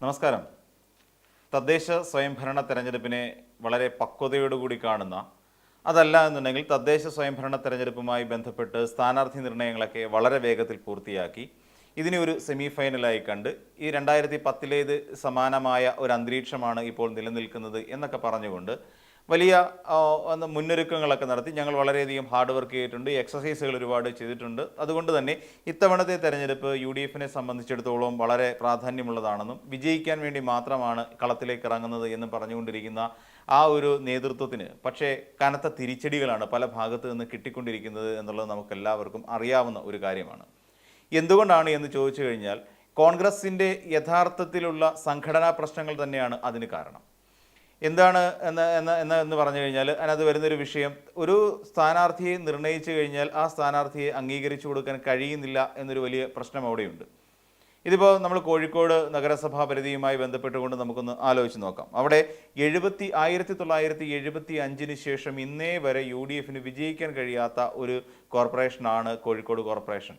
നമസ്കാരം. തദ്ദേശ സ്വയംഭരണ തെരഞ്ഞെടുപ്പിനെ വളരെ പക്വതയോടുകൂടി കാണുന്ന അതല്ല എന്നുണ്ടെങ്കിൽ തദ്ദേശ സ്വയംഭരണ തെരഞ്ഞെടുപ്പുമായി ബന്ധപ്പെട്ട് സ്ഥാനാർത്ഥി നിർണയങ്ങളൊക്കെ വളരെ വേഗത്തിൽ പൂർത്തിയാക്കി ഇതിനെ ഒരു സെമി ഫൈനലായി കണ്ട് ഈ രണ്ടായിരത്തി പത്തിലേത് സമാനമായ ഒരു അന്തരീക്ഷമാണ് ഇപ്പോൾ നിലനിൽക്കുന്നത് എന്നൊക്കെ പറഞ്ഞുകൊണ്ട് വലിയ മുന്നൊരുക്കങ്ങളൊക്കെ നടത്തി. ഞങ്ങൾ വളരെയധികം ഹാർഡ് വർക്ക് ചെയ്തിട്ടുണ്ട്. എക്സസൈസുകൾ ഒരുപാട് ചെയ്തിട്ടുണ്ട്. അതുകൊണ്ട് തന്നെ ഇത്തവണത്തെ തെരഞ്ഞെടുപ്പ് യു ഡി എഫിനെ സംബന്ധിച്ചിടത്തോളം വളരെ പ്രാധാന്യമുള്ളതാണെന്നും വിജയിക്കാൻ വേണ്ടി മാത്രമാണ് കളത്തിലേക്ക് ഇറങ്ങുന്നത് എന്ന് പറഞ്ഞുകൊണ്ടിരിക്കുന്ന ആ ഒരു നേതൃത്വത്തിന് പക്ഷേ കനത്ത തിരിച്ചടികളാണ് പല ഭാഗത്തു നിന്ന് കിട്ടിക്കൊണ്ടിരിക്കുന്നത് എന്നുള്ളത് നമുക്കെല്ലാവർക്കും അറിയാവുന്ന ഒരു കാര്യമാണ്. എന്തുകൊണ്ടാണ് എന്ന് ചോദിച്ചു കഴിഞ്ഞാൽ കോൺഗ്രസിന്റെ യഥാർത്ഥത്തിലുള്ള സംഘടനാ പ്രശ്നങ്ങൾ തന്നെയാണ് അതിന് കാരണം. എന്താണ് എന്ന് എന്ന് എന്ന് എന്ന് പറഞ്ഞു കഴിഞ്ഞാൽ അതിനകത്ത് വരുന്നൊരു വിഷയം. ഒരു സ്ഥാനാർത്ഥിയെ നിർണയിച്ചു കഴിഞ്ഞാൽ ആ സ്ഥാനാർത്ഥിയെ അംഗീകരിച്ചു കൊടുക്കാൻ കഴിയുന്നില്ല എന്നൊരു വലിയ പ്രശ്നം അവിടെയുണ്ട്. ഇതിപ്പോൾ നമ്മൾ കോഴിക്കോട് നഗരസഭാ പരിധിയുമായി ബന്ധപ്പെട്ടുകൊണ്ട് നമുക്കൊന്ന് ആലോചിച്ച് നോക്കാം. അവിടെ എഴുപത്തി ആയിരത്തി തൊള്ളായിരത്തി എഴുപത്തി അഞ്ചിന് ശേഷം ഇന്നേ വരെ യു ഡി എഫിന് വിജയിക്കാൻ കഴിയാത്ത ഒരു കോർപ്പറേഷനാണ് കോഴിക്കോട് കോർപ്പറേഷൻ.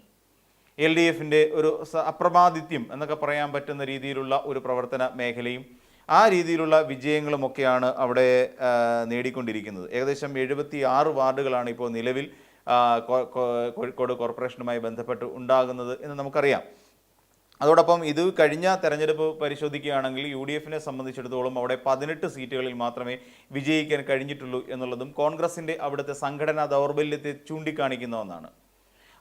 എൽ ഡി എഫിന്റെ ഒരു അപ്രമാദിത്യം എന്നൊക്കെ പറയാൻ പറ്റുന്ന രീതിയിലുള്ള ഒരു പ്രവർത്തന മേഖലയും ആ രീതിയിലുള്ള വിജയങ്ങളുമൊക്കെയാണ് അവിടെ നേടിക്കൊണ്ടിരിക്കുന്നത്. ഏകദേശം എഴുപത്തി ആറ് വാർഡുകളാണ് ഇപ്പോൾ നിലവിൽ കോഴിക്കോട് കോർപ്പറേഷനുമായി ബന്ധപ്പെട്ട് ഉണ്ടാകുന്നത് എന്ന് നമുക്കറിയാം. അതോടൊപ്പം ഇത് കഴിഞ്ഞ തെരഞ്ഞെടുപ്പ് പരിശോധിക്കുകയാണെങ്കിൽ യു ഡി എഫിനെ സംബന്ധിച്ചിടത്തോളം അവിടെ പതിനെട്ട് സീറ്റുകളിൽ മാത്രമേ വിജയിക്കാൻ കഴിഞ്ഞിട്ടുള്ളൂ എന്നുള്ളതും കോൺഗ്രസിന്റെ അവിടുത്തെ സംഘടനാ ദൗർബല്യത്തെ ചൂണ്ടിക്കാണിക്കുന്ന ഒന്നാണ്.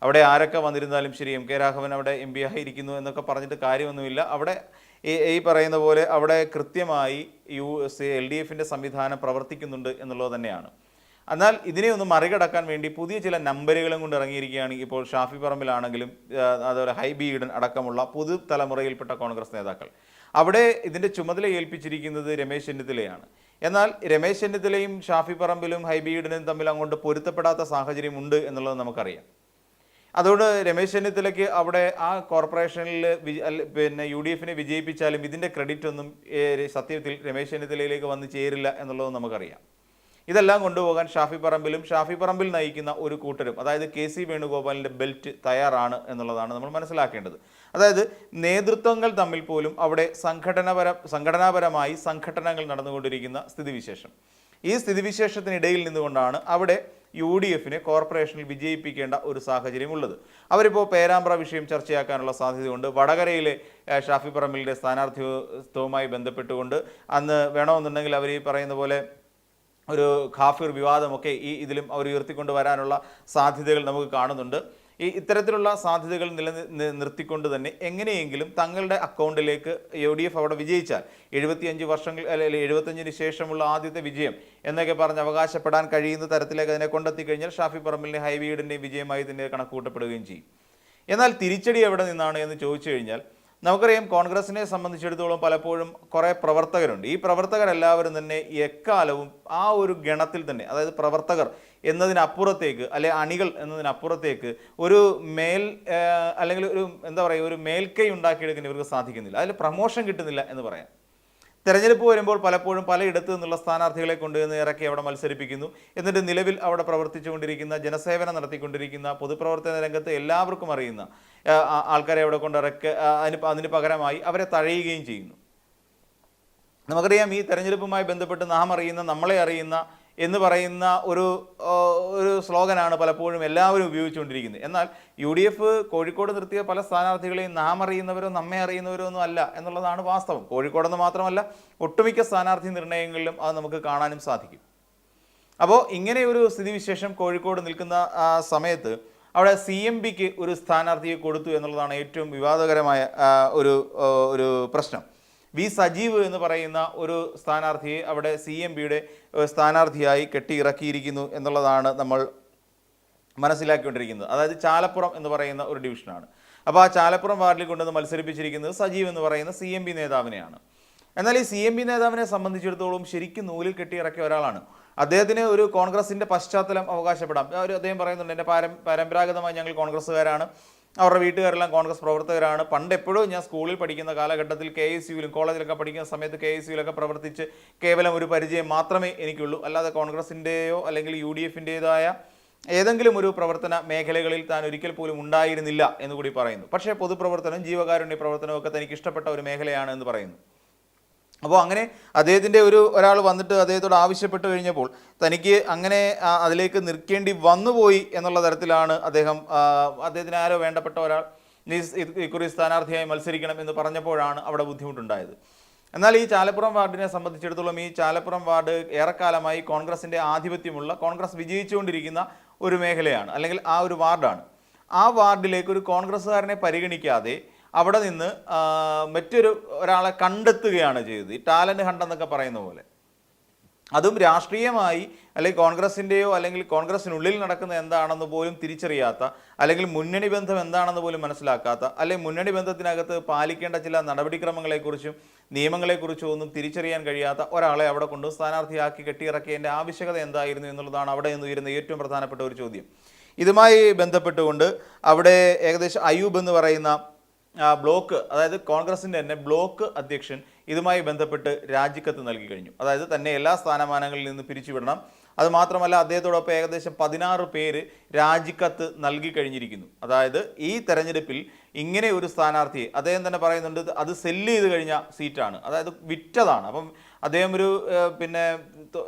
അവിടെ ആരൊക്കെ വന്നിരുന്നാലും ശരി എം കെ രാഘവൻ അവിടെ എം പി ആയിരിക്കുന്നു എന്നൊക്കെ പറഞ്ഞിട്ട് കാര്യമൊന്നുമില്ല. അവിടെ ഈ- പറയുന്ന പോലെ അവിടെ കൃത്യമായി യു എൽ ഡി എഫിന്റെ സംവിധാനം പ്രവർത്തിക്കുന്നുണ്ട് എന്നുള്ളത് തന്നെയാണ്. എന്നാൽ ഇതിനെ ഒന്ന് മറികടക്കാൻ വേണ്ടി പുതിയ ചില നമ്പറുകളും കൊണ്ട് ഇറങ്ങിയിരിക്കുകയാണ് ഇപ്പോൾ ഷാഫി പറമ്പിലാണെങ്കിലും അതുപോലെ ഹൈബി ഈഡൻ അടക്കമുള്ള പുതു തലമുറയിൽപ്പെട്ട കോൺഗ്രസ് നേതാക്കൾ. അവിടെ ഇതിന്റെ ചുമതല ഏൽപ്പിച്ചിരിക്കുന്നത് രമേശ് ചെന്നിത്തലയാണ്. എന്നാൽ രമേശ് ചെന്നിത്തലയും ഷാഫി പറമ്പിലും ഹൈബി ഈഡനും തമ്മിൽ അങ്ങോട്ട് പൊരുത്തപ്പെടാത്ത സാഹചര്യം ഉണ്ട് എന്നുള്ളത് നമുക്കറിയാം. അതുകൊണ്ട് രമേശ് ചെന്നിത്തലയ്ക്ക് അവിടെ ആ കോർപ്പറേഷനിൽ പിന്നെ യു ഡി എഫിനെ വിജയിപ്പിച്ചാലും ഇതിന്റെ ക്രെഡിറ്റ് ഒന്നും സത്യത്തിൽ രമേശ് ചെന്നിത്തലയിലേക്ക് വന്ന് ചേരില്ല എന്നുള്ളത് നമുക്കറിയാം. ഇതെല്ലാം കൊണ്ടുപോകാൻ ഷാഫി പറമ്പിലും ഷാഫി പറമ്പിൽ നയിക്കുന്ന ഒരു കൂട്ടരും അതായത് കെ സി വേണുഗോപാലിന്റെ ബെൽറ്റ് തയ്യാറാണ് എന്നുള്ളതാണ് നമ്മൾ മനസ്സിലാക്കേണ്ടത്. അതായത് നേതൃത്വങ്ങൾ തമ്മിൽ പോലും അവിടെ സംഘടനപര സംഘടനാപരമായി സംഘടനകൾ നടന്നുകൊണ്ടിരിക്കുന്ന സ്ഥിതിവിശേഷം. ഈ സ്ഥിതിവിശേഷത്തിനിടയിൽ നിന്നുകൊണ്ടാണ് അവിടെ യു ഡി എഫിനെ കോർപ്പറേഷനിൽ വിജയിപ്പിക്കേണ്ട ഒരു സാഹചര്യം ഉള്ളത് അവരിപ്പോൾ പേരാമ്പ്ര വിഷയം ചർച്ചയാക്കാനുള്ള സാധ്യതയുണ്ട്. വടകരയിലെ ഷാഫി പറമ്പിലിന്റെ സ്ഥാനാർത്ഥിത്വവുമായി ബന്ധപ്പെട്ടുകൊണ്ട് അന്ന് വേണമെന്നുണ്ടെങ്കിൽ അവർ ഈ പറയുന്ന പോലെ ഒരു ഖാഫിർ വിവാദമൊക്കെ ഈ ഇതിലും അവർ ഉയർത്തിക്കൊണ്ട് വരാനുള്ള സാധ്യതകൾ നമുക്ക് കാണുന്നുണ്ട്. ഈ ഇത്തരത്തിലുള്ള സാധ്യതകൾ നില നിർത്തിക്കൊണ്ട് തന്നെ എങ്ങനെയെങ്കിലും തങ്ങളുടെ അക്കൗണ്ടിലേക്ക് യു ഡി എഫ് അവിടെ വിജയിച്ചാൽ എഴുപത്തിയഞ്ച് വർഷങ്ങൾ അല്ലെങ്കിൽ എഴുപത്തഞ്ചിന് ശേഷമുള്ള ആദ്യത്തെ വിജയം എന്നൊക്കെ പറഞ്ഞ് അവകാശപ്പെടാൻ കഴിയുന്ന തരത്തിലേക്ക് അതിനെ കൊണ്ടെത്തി കഴിഞ്ഞാൽ ഷാഫി പറമ്പലിന്റെ ഹൈവീഡിന്റെയും വിജയമായി തന്നെ കണക്കുകൂട്ടപ്പെടുകയും ചെയ്യും. എന്നാൽ തിരിച്ചടി എവിടെ നിന്നാണ് എന്ന് ചോദിച്ചു കഴിഞ്ഞാൽ നമുക്കറിയാം കോൺഗ്രസിനെ സംബന്ധിച്ചിടത്തോളം പലപ്പോഴും കുറേ പ്രവർത്തകരുണ്ട്. ഈ പ്രവർത്തകരെല്ലാവരും തന്നെ എക്കാലവും ആ ഒരു ഗണത്തിൽ തന്നെ അതായത് പ്രവർത്തകർ എന്നതിനപ്പുറത്തേക്ക് അല്ലെ അണികൾ എന്നതിനപ്പുറത്തേക്ക് ഒരു മേൽ അല്ലെങ്കിൽ ഒരു എന്താ പറയുക ഒരു മേൽക്കൈ ഉണ്ടാക്കിയെടുക്കാൻ ഇവർക്ക് സാധിക്കുന്നില്ല. അതിൽ പ്രമോഷൻ കിട്ടുന്നില്ല എന്ന് പറയാം. തെരഞ്ഞെടുപ്പ് വരുമ്പോൾ പലപ്പോഴും പലയിടത്തു നിന്നുള്ള സ്ഥാനാർത്ഥികളെ കൊണ്ടുവന്ന് ഇറക്കി അവിടെ മത്സരിപ്പിക്കുന്നു. എന്നിട്ട് നിലവിൽ അവിടെ പ്രവർത്തിച്ചുകൊണ്ടിരിക്കുന്ന ജനസേവനം നടത്തിക്കൊണ്ടിരിക്കുന്ന പൊതുപ്രവർത്തന രംഗത്ത് എല്ലാവർക്കും അറിയുന്ന ആൾക്കാരെ അവിടെ കൊണ്ട് ഇറക്ക അതിന് അതിന് പകരമായി അവരെ തഴയുകയും ചെയ്യുന്നു. നമുക്കറിയാം ഈ തെരഞ്ഞെടുപ്പുമായി ബന്ധപ്പെട്ട് നാം അറിയുന്ന നമ്മളെ അറിയുന്ന എന്ന് പറയുന്ന ഒരു ഒരു സ്ലോഗനാണ് പലപ്പോഴും എല്ലാവരും ഉപയോഗിച്ചുകൊണ്ടിരിക്കുന്നത്. എന്നാൽ യു ഡി എഫ് കോഴിക്കോട് നിർത്തിയ പല സ്ഥാനാർത്ഥികളെയും നാം അറിയുന്നവരോ നമ്മെ അറിയുന്നവരോ ഒന്നും അല്ല എന്നുള്ളതാണ് വാസ്തവം. കോഴിക്കോടെന്ന് മാത്രമല്ല ഒട്ടുമിക്ക സ്ഥാനാർത്ഥി നിർണയങ്ങളിലും അത് നമുക്ക് കാണാനും സാധിക്കും. അപ്പോൾ ഇങ്ങനെ ഒരു സ്ഥിതിവിശേഷം കോഴിക്കോട് നിൽക്കുന്ന സമയത്ത് അവിടെ സി എം പിക്ക് ഒരു സ്ഥാനാർത്ഥിയെ കൊടുത്തു എന്നുള്ളതാണ് ഏറ്റവും വിവാദകരമായ ഒരു ഒരു പ്രശ്നം. വി സജീവ് എന്ന് പറയുന്ന ഒരു സ്ഥാനാർത്ഥിയെ അവിടെ സി എം പിയുടെ സ്ഥാനാർത്ഥിയായി കെട്ടിയിറക്കിയിരിക്കുന്നു എന്നുള്ളതാണ് നമ്മൾ മനസ്സിലാക്കിക്കൊണ്ടിരിക്കുന്നത്. അതായത് ചാലപ്പുറം എന്ന് പറയുന്ന ഒരു ഡിവിഷനാണ്. അപ്പോൾ ആ ചാലപ്പുറം വാർഡിൽ കൊണ്ടുവന്ന് മത്സരിപ്പിച്ചിരിക്കുന്നത് സജീവ് എന്ന് പറയുന്ന സി എം പി നേതാവിനെയാണ്. എന്നാൽ ഈ സി എം പി നേതാവിനെ സംബന്ധിച്ചിടത്തോളം ശരിക്കും നൂലിൽ കെട്ടിയിറക്കിയ ഒരാളാണ്. അദ്ദേഹത്തിന് ഒരു കോൺഗ്രസിന്റെ പശ്ചാത്തലം അവകാശപ്പെടാം. ഒരു അദ്ദേഹം പറയുന്നുണ്ട് എന്റെ പാരം പരമ്പരാഗതമായി ഞങ്ങൾ കോൺഗ്രസ്സുകാരാണ്. അവരുടെ വീട്ടുകാരെല്ലാം കോൺഗ്രസ് പ്രവർത്തകരാണ്. പണ്ട് എപ്പോഴും ഞാൻ സ്കൂളിൽ പഠിക്കുന്ന കാലഘട്ടത്തിൽ കെ എസ് യുവിലും കോളേജിലൊക്കെ പഠിക്കുന്ന സമയത്ത് കെ എസ് യുവിലൊക്കെ പ്രവർത്തിച്ച് കേവലം ഒരു പരിചയം മാത്രമേ എനിക്കുള്ളൂ. അല്ലാതെ കോൺഗ്രസിന്റെയോ അല്ലെങ്കിൽ യു ഡി എഫിന്റെതായ ഏതെങ്കിലും ഒരു പ്രവർത്തന മേഖലകളിൽ താൻ ഒരിക്കൽ പോലും ഉണ്ടായിരുന്നില്ല എന്ന് കൂടി പറയുന്നു. പക്ഷേ പൊതുപ്രവർത്തനം ജീവകാരുണ്യ പ്രവർത്തനമൊക്കെ തനിക്ക് ഇഷ്ടപ്പെട്ട ഒരു മേഖലയാണ് എന്ന് പറയുന്നു. അപ്പോൾ അങ്ങനെ അദ്ദേഹത്തിന്റെ ഒരു ഒരാൾ വന്നിട്ട് അദ്ദേഹത്തോട് ആവശ്യപ്പെട്ട് കഴിഞ്ഞപ്പോൾ തനിക്ക് അങ്ങനെ അതിലേക്ക് നിൽക്കേണ്ടി വന്നുപോയി എന്നുള്ള തരത്തിലാണ് അദ്ദേഹം അദ്ദേഹത്തിന് ആരോ വേണ്ടപ്പെട്ട ഒരാൾ നീ ഇക്കുറി സ്ഥാനാർത്ഥിയായി മത്സരിക്കണം എന്ന് പറഞ്ഞപ്പോഴാണ് അവിടെ ബുദ്ധിമുട്ടുണ്ടായത്. എന്നാൽ ഈ ചാലപ്പുറം വാർഡിനെ സംബന്ധിച്ചിടത്തോളം ഈ ചാലപ്പുറം വാർഡ് ഏറെക്കാലമായി കോൺഗ്രസിന്റെ ആധിപത്യമുള്ള കോൺഗ്രസ് വിജയിച്ചുകൊണ്ടിരിക്കുന്ന ഒരു മേഖലയാണ് അല്ലെങ്കിൽ ആ ഒരു വാർഡാണ്. ആ വാർഡിലേക്ക് ഒരു കോൺഗ്രസ്സുകാരനെ പരിഗണിക്കാതെ അവിടെ നിന്ന് മറ്റൊരു ഒരാളെ കണ്ടെത്തുകയാണ് ചെയ്തത്. ഈ ടാലന്റ് ഹണ്ട് എന്നൊക്കെ പറയുന്ന പോലെ. അതും രാഷ്ട്രീയമായി അല്ലെങ്കിൽ കോൺഗ്രസിന്റെയോ അല്ലെങ്കിൽ കോൺഗ്രസിനുള്ളിൽ നടക്കുന്ന എന്താണെന്ന് പോലും തിരിച്ചറിയാത്ത അല്ലെങ്കിൽ മുന്നണി ബന്ധം എന്താണെന്ന് പോലും മനസ്സിലാക്കാത്ത അല്ലെങ്കിൽ മുന്നണി ബന്ധത്തിനകത്ത് പാലിക്കേണ്ട ചില നടപടിക്രമങ്ങളെക്കുറിച്ചും നിയമങ്ങളെക്കുറിച്ചും ഒന്നും തിരിച്ചറിയാൻ കഴിയാത്ത ഒരാളെ അവിടെ കൊണ്ട് സ്ഥാനാർത്ഥിയാക്കി കെട്ടിയിറക്കിയതിന്റെ ആവശ്യകത എന്തായിരുന്നു എന്നുള്ളതാണ് അവിടെ നിന്ന് ഉയരുന്ന ഏറ്റവും പ്രധാനപ്പെട്ട ഒരു ചോദ്യം. ഇതുമായി ബന്ധപ്പെട്ടുകൊണ്ട് അവിടെ ഏകദേശം അയൂബ് എന്ന് പറയുന്ന ബ്ലോക്ക് അതായത് കോൺഗ്രസിന്റെ തന്നെ ബ്ലോക്ക് അധ്യക്ഷൻ ഇതുമായി ബന്ധപ്പെട്ട് രാജിക്കത്ത് നൽകി കഴിഞ്ഞു. അതായത് തന്നെ എല്ലാ സ്ഥാനമാനങ്ങളിൽ നിന്ന് പിരിച്ചുവിടണം. അതുമാത്രമല്ല അദ്ദേഹത്തോടൊപ്പം ഏകദേശം പതിനാറ് പേര് രാജിക്കത്ത് നൽകി കഴിഞ്ഞിരിക്കുന്നു. അതായത് ഈ തെരഞ്ഞെടുപ്പിൽ ഇങ്ങനെ ഒരു സ്ഥാനാർത്ഥിയെ അദ്ദേഹം തന്നെ പറയുന്നുണ്ട് അത് സെല്ല് ചെയ്ത് കഴിഞ്ഞ സീറ്റാണ്. അതായത് വിറ്റതാണ്. അപ്പം അദ്ദേഹം ഒരു പിന്നെ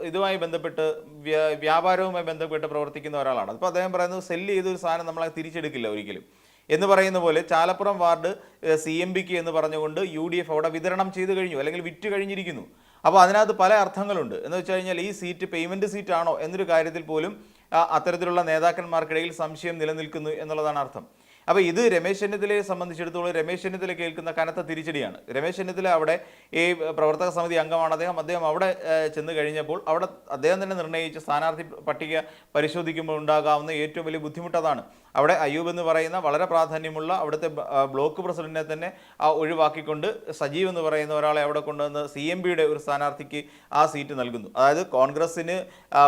ഇതുമായി ബന്ധപ്പെട്ട് വ്യ- വ്യാപാരവുമായി ബന്ധപ്പെട്ട് പ്രവർത്തിക്കുന്ന ഒരാളാണ്. അപ്പോൾ അദ്ദേഹം പറയുന്നത് സെല്ല് ചെയ്ത ഒരു സാധനം നമ്മളെ തിരിച്ചെടുക്കില്ല ഒരിക്കലും. എന്ന് പറയുന്ന പോലെ ചാലപ്പുറം വാർഡ് സി എം ബിക്ക് എന്ന് പറഞ്ഞുകൊണ്ട് യു ഡി എഫ് അവിടെ വിതരണം ചെയ്ത് കഴിഞ്ഞു അല്ലെങ്കിൽ വിറ്റ് കഴിഞ്ഞിരിക്കുന്നു. അപ്പോൾ അതിനകത്ത് പല അർത്ഥങ്ങളുണ്ട്. എന്ന് വെച്ച് കഴിഞ്ഞാൽ ഈ സീറ്റ് പേയ്മെന്റ് സീറ്റാണോ എന്നൊരു കാര്യത്തിൽ പോലും അത്തരത്തിലുള്ള നേതാക്കന്മാർക്കിടയിൽ സംശയം നിലനിൽക്കുന്നു എന്നുള്ളതാണ് അർത്ഥം. അപ്പോൾ ഇത് രമേശ് ചെന്നിത്തലയെ സംബന്ധിച്ചിടത്തോളം രമേശ് ചെന്നിത്തല കേൾക്കുന്ന കനത്ത തിരിച്ചടിയാണ്. രമേശ് ചെന്നിത്തല അവിടെ ഈ പ്രവർത്തക സമിതി അംഗമാണ്. അദ്ദേഹം അദ്ദേഹം അവിടെ ചെന്ന് കഴിഞ്ഞപ്പോൾ അവിടെ അദ്ദേഹം തന്നെ നിർണയിച്ച സ്ഥാനാർത്ഥി പട്ടിക പരിശോധിക്കുമ്പോൾ ഉണ്ടാകാവുന്ന ഏറ്റവും വലിയ ബുദ്ധിമുട്ട് അതാണ്. അവിടെ അയ്യൂബ് എന്ന് പറയുന്ന വളരെ പ്രാധാന്യമുള്ള അവിടുത്തെ ബ്ലോക്ക് പ്രസിഡന്റിനെ തന്നെ ഒഴിവാക്കിക്കൊണ്ട് സജീവ് എന്ന് പറയുന്ന ഒരാളെ അവിടെ കൊണ്ടുവന്ന് സി എം പിയുടെ ഒരു സ്ഥാനാർത്ഥിക്ക് ആ സീറ്റ് നൽകുന്നു. അതായത് കോൺഗ്രസിന്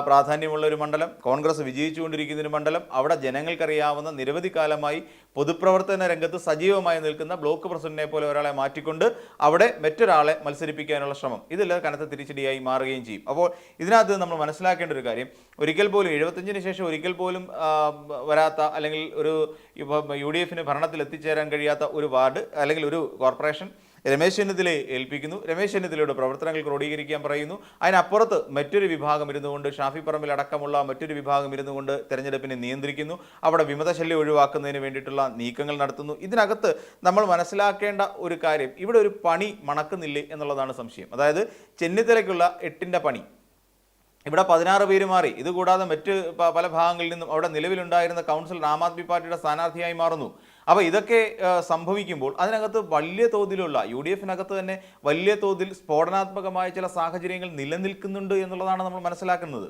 പ്രാധാന്യമുള്ള ഒരു മണ്ഡലം കോൺഗ്രസ് വിജയിച്ചുകൊണ്ടിരിക്കുന്ന ഒരു മണ്ഡലം അവിടെ ജനങ്ങൾക്കറിയാവുന്ന നിരവധി കാലമായി പൊതുപ്രവർത്തന രംഗത്ത് സജീവമായി നിൽക്കുന്ന ബ്ലോക്ക് പ്രസിഡന്റിനെ പോലെ ഒരാളെ മാറ്റിക്കൊണ്ട് അവിടെ മറ്റൊരാളെ മത്സരിപ്പിക്കാനുള്ള ശ്രമം. ഇതെല്ലാം കനത്ത തിരിച്ചടിയായി മാറുകയും ചെയ്യും. അപ്പോൾ ഇതിനകത്ത് നമ്മൾ മനസ്സിലാക്കേണ്ട ഒരു കാര്യം ഒരിക്കൽ പോലും എഴുപത്തഞ്ചിന് ശേഷം ഒരിക്കൽ പോലും വരാത്ത അല്ലെങ്കിൽ ഒരു യു ഡി എഫിന് ഭരണത്തിൽ എത്തിച്ചേരാൻ കഴിയാത്ത ഒരു വാർഡ് അല്ലെങ്കിൽ ഒരു കോർപ്പറേഷൻ രമേശ് ചെന്നിത്തലയെ ഏൽപ്പിക്കുന്നു. രമേശ് ചെന്നിത്തലയുടെ പ്രവർത്തനങ്ങൾ ക്രോഡീകരിക്കാൻ പറയുന്നു. അതിനപ്പുറത്ത് മറ്റൊരു വിഭാഗം ഇരുന്നുകൊണ്ട് ഷാഫി പറമ്പിൽ അടക്കമുള്ള മറ്റൊരു വിഭാഗം ഇരുന്നുകൊണ്ട് തെരഞ്ഞെടുപ്പിനെ നിയന്ത്രിക്കുന്നു. അവിടെ വിമതശല്യം ഒഴിവാക്കുന്നതിന് വേണ്ടിയിട്ടുള്ള നീക്കങ്ങൾ നടത്തുന്നു. ഇതിനകത്ത് നമ്മൾ മനസ്സിലാക്കേണ്ട ഒരു കാര്യം ഇവിടെ ഒരു പണി മണക്കുന്നില്ലേ എന്നുള്ളതാണ് സംശയം. അതായത് ചെന്നിത്തലയ്ക്കുള്ള എട്ടിന്റെ പണി ഇവിടെ പതിനാറ് പേര് മാറി. ഇതുകൂടാതെ മറ്റ് പല ഭാഗങ്ങളിൽ നിന്നും അവിടെ നിലവിലുണ്ടായിരുന്ന കൗൺസിലർ ആം ആദ്മി പാർട്ടിയുടെ സ്ഥാനാർത്ഥിയായി മാറുന്നു. അപ്പോൾ ഇതൊക്കെ സംഭവിക്കുമ്പോൾ അതിനകത്ത് വലിയ തോതിലുള്ള യു ഡി എഫിനകത്ത് തന്നെ വലിയ തോതിൽ സ്ഫോടനാത്മകമായ ചില സാഹചര്യങ്ങൾ നിലനിൽക്കുന്നുണ്ട് എന്നുള്ളതാണ് നമ്മൾ മനസ്സിലാക്കുന്നത്.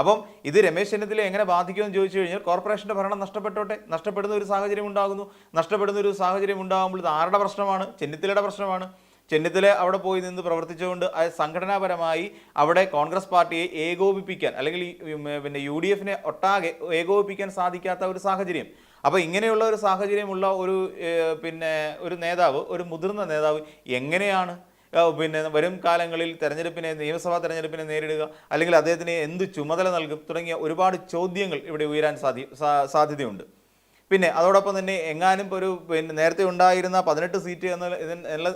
അപ്പം ഇത് രമേശ് ചെന്നിത്തല എങ്ങനെ ബാധിക്കുമെന്ന് ചോദിച്ചു കഴിഞ്ഞാൽ കോർപ്പറേഷന്റെ ഭരണം നഷ്ടപ്പെട്ടോട്ടെ? നഷ്ടപ്പെടുന്ന ഒരു സാഹചര്യം ഉണ്ടാകുന്നു നഷ്ടപ്പെടുന്ന ഒരു സാഹചര്യം ഉണ്ടാകുമ്പോൾ ഇത് ആരുടെ പ്രശ്നമാണ്? ചെന്നിത്തലയുടെ പ്രശ്നമാണ്. ചെന്നിത്തല അവിടെ പോയി നിന്ന് പ്രവർത്തിച്ചുകൊണ്ട് സംഘടനാപരമായി അവിടെ കോൺഗ്രസ് പാർട്ടിയെ ഏകോപിപ്പിക്കാൻ അല്ലെങ്കിൽ പിന്നെ യു ഡി എഫിനെ ഒട്ടാകെ ഏകോപിപ്പിക്കാൻ സാധിക്കാത്ത ഒരു സാഹചര്യം. അപ്പോൾ ഇങ്ങനെയുള്ള ഒരു സാഹചര്യമുള്ള ഒരു പിന്നെ ഒരു നേതാവ് ഒരു മുതിർന്ന നേതാവ് എങ്ങനെയാണ് പിന്നെ വരും കാലങ്ങളിൽ തെരഞ്ഞെടുപ്പിനെ നിയമസഭാ തെരഞ്ഞെടുപ്പിനെ നേരിടുക അല്ലെങ്കിൽ അദ്ദേഹത്തിന് എന്ത് ചുമതല നൽകും തുടങ്ങിയ ഒരുപാട് ചോദ്യങ്ങൾ ഇവിടെ ഉയരാൻ സാധ്യ സാധ്യതയുണ്ട്. പിന്നെ അതോടൊപ്പം തന്നെ എങ്ങാനും ഒരു പിന്നെ നേരത്തെ ഉണ്ടായിരുന്ന പതിനെട്ട് സീറ്റ് എന്ന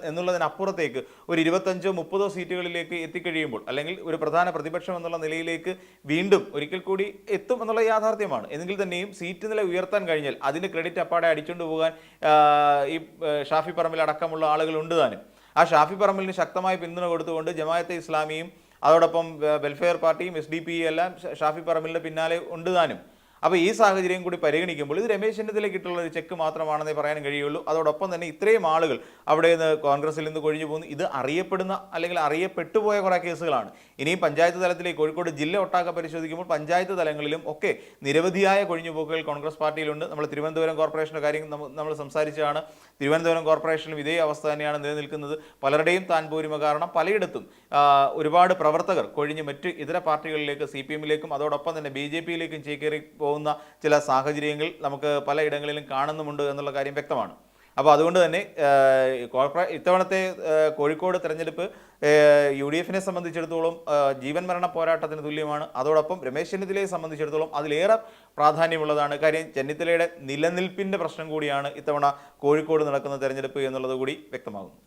എന്നുള്ളതിനപ്പുറത്തേക്ക് ഒരു ഇരുപത്തഞ്ചോ മുപ്പതോ സീറ്റുകളിലേക്ക് എത്തിക്കഴിയുമ്പോൾ അല്ലെങ്കിൽ ഒരു പ്രധാന പ്രതിപക്ഷം എന്നുള്ള നിലയിലേക്ക് വീണ്ടും ഒരിക്കൽ കൂടി എത്തും എന്നുള്ള യാഥാർത്ഥ്യമാണ്. എങ്കിൽ തന്നെയും സീറ്റ് നില ഉയർത്താൻ കഴിഞ്ഞാൽ അതിന് ക്രെഡിറ്റ് അപ്പാടെ അടിച്ചുകൊണ്ട് പോകാൻ ഈ ഷാഫി പറമ്പിൽ അടക്കമുള്ള ആളുകൾ ഉണ്ട് താനും. ആ ഷാഫി പറമ്പലിന് ശക്തമായ പിന്തുണ കൊടുത്തുകൊണ്ട് ജമായത്തെ ഇസ്ലാമിയും അതോടൊപ്പം വെൽഫെയർ പാർട്ടിയും എസ് ഡി പി എല്ലാം ഷാഫി പറമ്പിലിന്റെ പിന്നാലെ ഉണ്ട് താനും. അപ്പോൾ ഈ സാഹചര്യം കൂടി പരിഗണിക്കുമ്പോൾ ഇത് രമേശ് ചെന്നിത്തലയ്ക്കിട്ടുള്ള ഒരു ചെക്ക് മാത്രമാണെന്നേ പറയാൻ കഴിയുള്ളൂ. അതോടൊപ്പം തന്നെ ഇത്രയും ആളുകൾ അവിടെ നിന്ന് കോൺഗ്രസിൽ നിന്ന് കൊഴിഞ്ഞു പോകുന്നു ഇത് അറിയപ്പെടുന്ന അല്ലെങ്കിൽ അറിയപ്പെട്ടുപോയ കുറേ കേസുകളാണ്. ഇനിയും പഞ്ചായത്ത് തലത്തിലേക്ക് കോഴിക്കോട് ജില്ല ഒട്ടാകെ പരിശോധിക്കുമ്പോൾ പഞ്ചായത്ത് തലങ്ങളിലും ഒക്കെ നിരവധിയായ കൊഴിഞ്ഞുപോക്കുകൾ കോൺഗ്രസ് പാർട്ടിയിലുണ്ട്. നമ്മൾ തിരുവനന്തപുരം കോർപ്പറേഷന്റെ കാര്യം നമ്മൾ സംസാരിച്ചതാണ്. തിരുവനന്തപുരം കോർപ്പറേഷനിലും ഇതേ അവസ്ഥ തന്നെയാണ് നിലനിൽക്കുന്നത്. പലരുടെയും താൻ പോരുമ കാരണം പലയിടത്തും ഒരുപാട് പ്രവർത്തകർ കൊഴിഞ്ഞ് മറ്റ് ഇതര പാർട്ടികളിലേക്ക് സി പി എമ്മിലേക്കും അതോടൊപ്പം തന്നെ ബി ജെ പിയിലേക്കും ചേക്കേറി പോകുന്ന ചില സാഹചര്യങ്ങൾ നമുക്ക് പലയിടങ്ങളിലും കാണുന്നുമുണ്ട് എന്നുള്ള കാര്യം വ്യക്തമാണ്. അപ്പോൾ അതുകൊണ്ട് തന്നെ കോർപ്പറേ ഇത്തവണത്തെ കോഴിക്കോട് തെരഞ്ഞെടുപ്പ് യു ഡി എഫിനെ സംബന്ധിച്ചിടത്തോളം ജീവൻ മരണ പോരാട്ടത്തിന് തുല്യമാണ്. അതോടൊപ്പം രമേശ് ചെന്നിത്തലയെ സംബന്ധിച്ചിടത്തോളം അതിലേറെ പ്രാധാന്യമുള്ളതാണ്. കാര്യം ചെന്നിത്തലയുടെ നിലനിൽപ്പിന്റെ പ്രശ്നം കൂടിയാണ് ഇത്തവണ കോഴിക്കോട് നടക്കുന്ന തെരഞ്ഞെടുപ്പ് എന്നുള്ളത് കൂടി വ്യക്തമാകുന്നു.